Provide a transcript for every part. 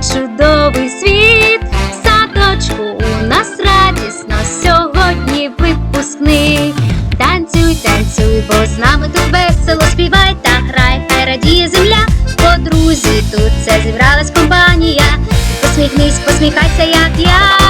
чудовий світ, садочку у нас радісно сьогодні випускний. Танцюй, танцюй, бо з нами тут весело співай та грай, хай радіє земля, бо друзі тут це зібралась компанія. Посміхнись, посміхайся, як я.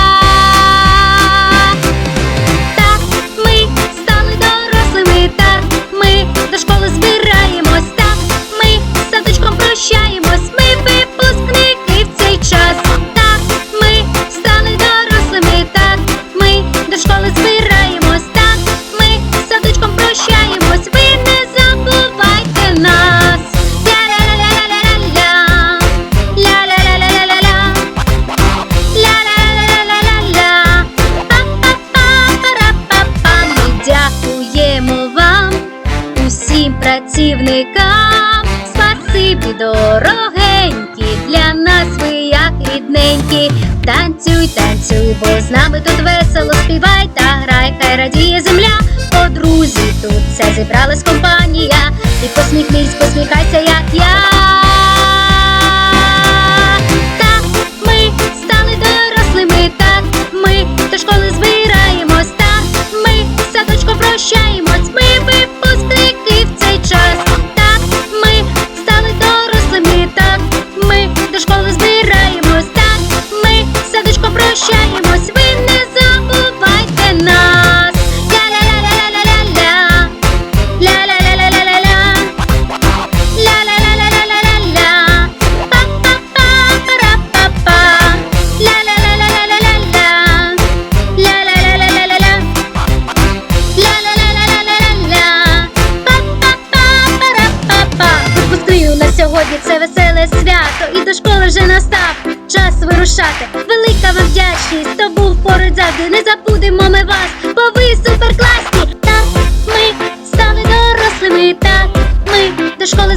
Працівникам. Спасибі, дорогенькі, для нас ви як рідненькі. Танцюй, танцюй, бо з нами тут весело співай та грай, хай радіє земля. Подрузі, тут все зібралась компанія. І посміхнись, посміхайся, як я. Так, ми стали дорослими, так, ми до школи збираємось, так, ми з садочком сьогодні це веселе свято. І до школи вже настав час вирушати. Велика вам вдячність, то був поруч завжди. Не забудемо ми вас, бо ви суперкласні. Так, ми стали дорослими. Так, ми до школи